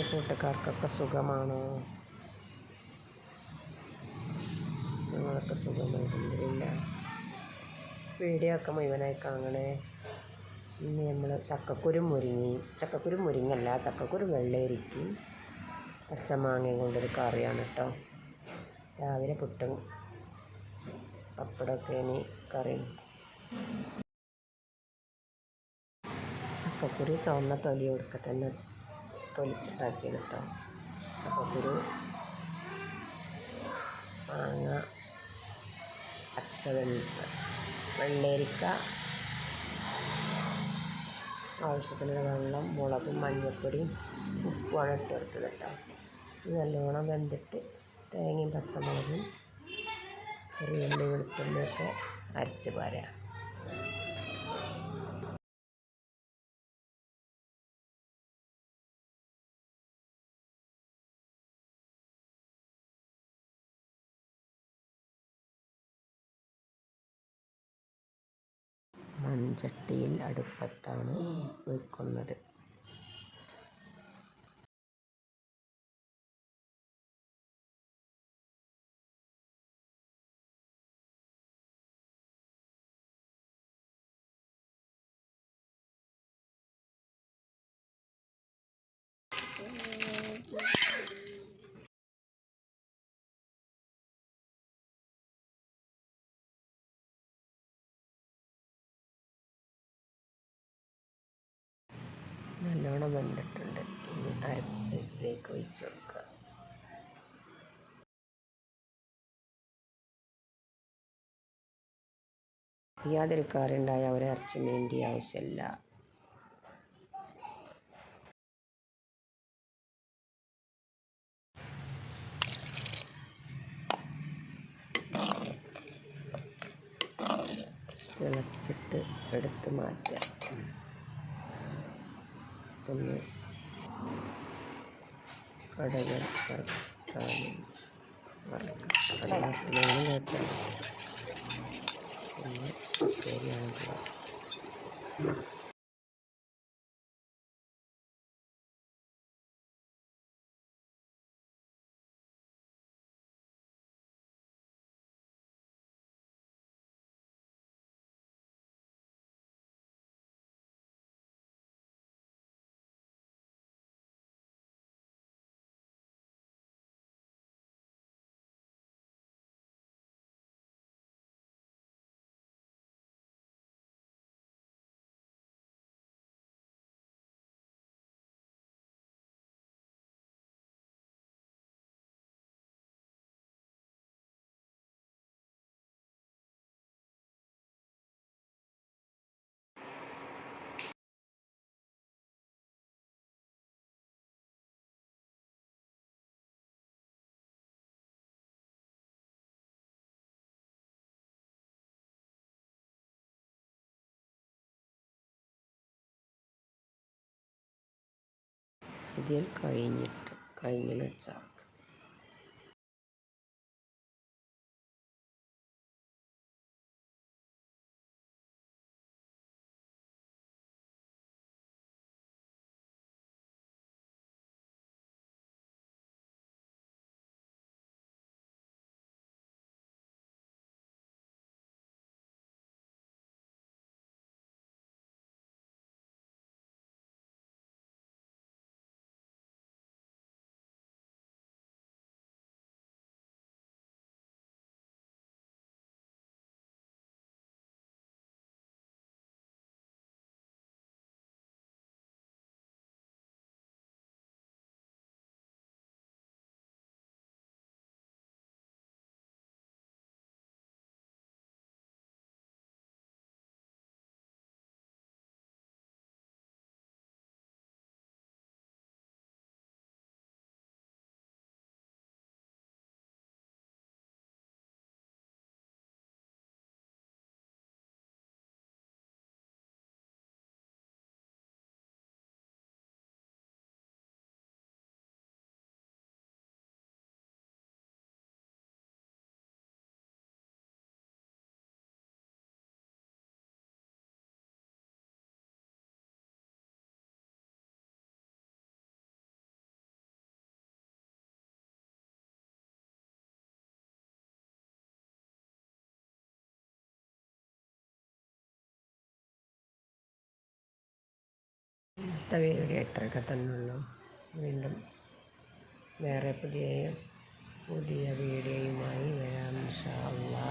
എന്റെ കൂട്ടുകാർക്കൊക്കെ സുഖമാണോ? നിങ്ങളൊക്കെ സുഖമായിട്ടുണ്ടല്ല വീഡിയോ ഒക്കെ മുഴുവനായി കാണണേ. ഇന്ന് നമ്മൾ ചക്കക്കുരു മുരിങ്ങി ചക്കക്കുരു മുരിങ്ങല്ല ചക്കക്കുരു വെള്ളരിക്കും പച്ചമാങ്ങ കൊണ്ടൊരു കറിയാണ് കേട്ടോ രാവിലെ പുട്ടും പപ്പടമൊക്കെ ഇനി കറി ചക്കക്കുരു ചുവന്ന തൊലി കൊടുക്ക തന്നെ തൊലിച്ചിട്ടാക്കിയാണ് കേട്ടോ ചക്കക്കുരു മാങ്ങ പച്ചവെള്ള വെള്ളരിക്ക ആവശ്യത്തിനുള്ള വെള്ളം മുളകും മഞ്ഞൾപ്പൊടിയും ഉപ്പുമാണ് ഇട്ട് കൊടുത്തത് കേട്ടോ നല്ലോണം വെന്തിട്ട് തേങ്ങയും പച്ചമുളകും ചെറിയ ഉള്ളി വെളുത്തുള്ളിയൊക്കെ അരച്ച് പാരാം. മൺചട്ടിയിൽ അടുപ്പത്താണ് വയ്ക്കുന്നത് നല്ലോണം വെന്തിട്ടുണ്ട് ഇനി അരപ്പിലേക്ക് ഒഴിച്ച് കൊടുക്കുക. യാതൊരു കറി അവരെ അരച്ച് വേണ്ടി ആവശ്യമില്ല. തിളച്ചിട്ട് എടുത്ത് മാറ്റാം ഒന്ന് കടകൾ വറുക്കാനും വറുക്കാം കടലാത്തിലാണ് കേട്ടോ ഇതിൽ കഴിഞ്ഞിട്ട് കഴിഞ്ഞെന്ന് വെച്ചാൽ ഇന്നത്തെ വീഡിയോ ഇത്രയൊക്കെ തന്നെ ഉള്ളൂ. വീണ്ടും വേറെ പുതിയ പുതിയ വീഡിയോയുമായി വരാം. ഇൻഷാ അള്ളാ